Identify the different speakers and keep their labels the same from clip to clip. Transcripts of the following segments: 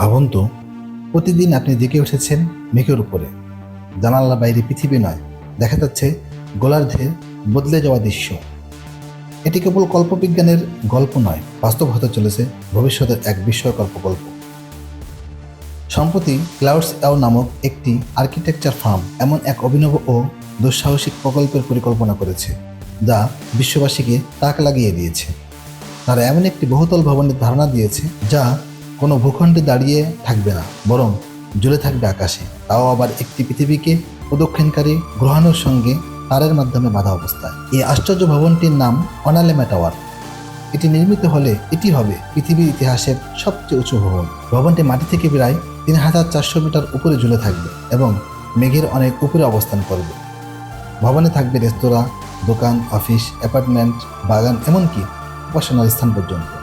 Speaker 1: ভাবুন তো প্রতিদিন আপনি জেগে উঠেছেন মেঘের উপরে। জানালার বাইরে পৃথিবী নয়, দেখা যাচ্ছে গোলার্ধের বদলে যাওয়া দৃশ্য। এটি কেবল কল্পবিজ্ঞানের গল্প নয়, বাস্তব হতে চলেছে ভবিষ্যতের এক বিস্ময়কর প্রকল্প সম্প্রতি ক্লাউডস অ্যাও নামক একটি আর্কিটেকচার ফার্ম এমন এক অভিনব ও দুঃসাহসিক প্রকল্পের পরিকল্পনা করেছে, যা বিশ্ববাসীকে তাক লাগিয়ে দিয়েছে। তারা এমন একটি বহুতল ভবনের ধারণা দিয়েছে, যা কোনো ভূখণ্ডে দাঁড়িয়ে থাকবে না, বরং ঝুলে থাকবে আকাশে। তাও আবার একটি পৃথিবীকে প্রদক্ষিণকারী গ্রহাণুর সঙ্গে তারের মাধ্যমে বাধা অবস্থায়। এই আশ্চর্য ভবনটির নাম অনালেমা টাওয়ার। এটি নির্মিত হলে এটি হবে পৃথিবীর ইতিহাসের সবচেয়ে উঁচু ভবন। ভবনটি মাটি থেকে প্রায় তিন হাজার চারশো মিটার উপরে ঝুলে থাকবে এবং মেঘের অনেক উপরে অবস্থান করবে। ভবনে থাকবে রেস্তোরাঁ, দোকান, অফিস, অ্যাপার্টমেন্ট, বাগান, এমনকি উপাসনার স্থান পর্যন্ত।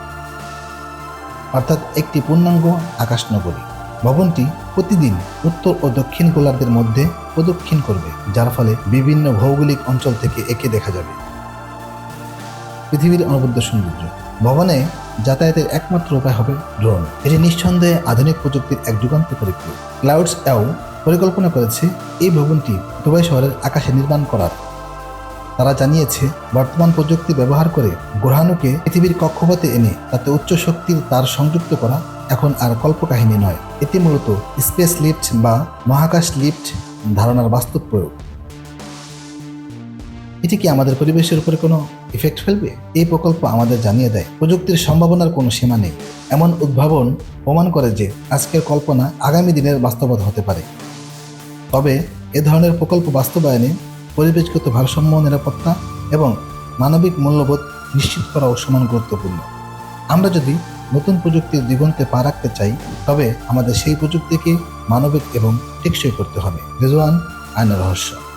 Speaker 1: অর্থাৎ একটি পূর্ণাঙ্গ আকাশনগরী। ভবনটি প্রতিদিন উত্তর ও দক্ষিণ গোলার্ধের মধ্যে প্রদক্ষিণ করবে, যার ফলে বিভিন্ন ভৌগোলিক অঞ্চল থেকে একে দেখা যাবে। পৃথিবীর অনবদ্য সৌন্দর্য। ভবনে যাতায়াতের একমাত্র উপায় হবে ড্রোন। এটি নিঃসন্দেহে আধুনিক প্রযুক্তির এক যুগান্তকারী ক্রু ক্লাউডস অ্যাও পরিকল্পনা করেছে এই ভবনটি দুবাই শহরের আকাশে নির্মাণ করার। তারা জানিয়েছে, বর্তমান প্রযুক্তি ব্যবহার করে গ্রহাণুকে পৃথিবীর কক্ষপথে এনে তাতে উচ্চ শক্তির তার সংযুক্ত করা এখন আর কল্পকাহিনী নয়। এটি মূলত স্পেস লিফট বা মহাকাশ লিফট ধারণার বাস্তব প্রয়োগ। এটি কি আমাদের পরিবেশের উপরে কোনো ইফেক্ট ফেলবে? এই প্রকল্প আমাদের জানিয়ে দেয়, প্রযুক্তির সম্ভাবনার কোনো সীমা নেই। এমন উদ্ভাবন প্রমাণ করে যে আজকের কল্পনা আগামী দিনের বাস্তবতা হতে পারে। তবে এ ধরনের প্রকল্প বাস্তবায়নে পরিবেশগত ভারসাম্য, নিরাপত্তা এবং মানবিক মূল্যবোধ নিশ্চিত করাও সমান গুরুত্বপূর্ণ। আমরা যদি নতুন প্রযুক্তির দিগন্তে পা রাখতে চাই, তবে আমাদের সেই প্রযুক্তিকে মানবিক এবং টেকসই করতে হবে। রেজওয়ান আইন রহস্য।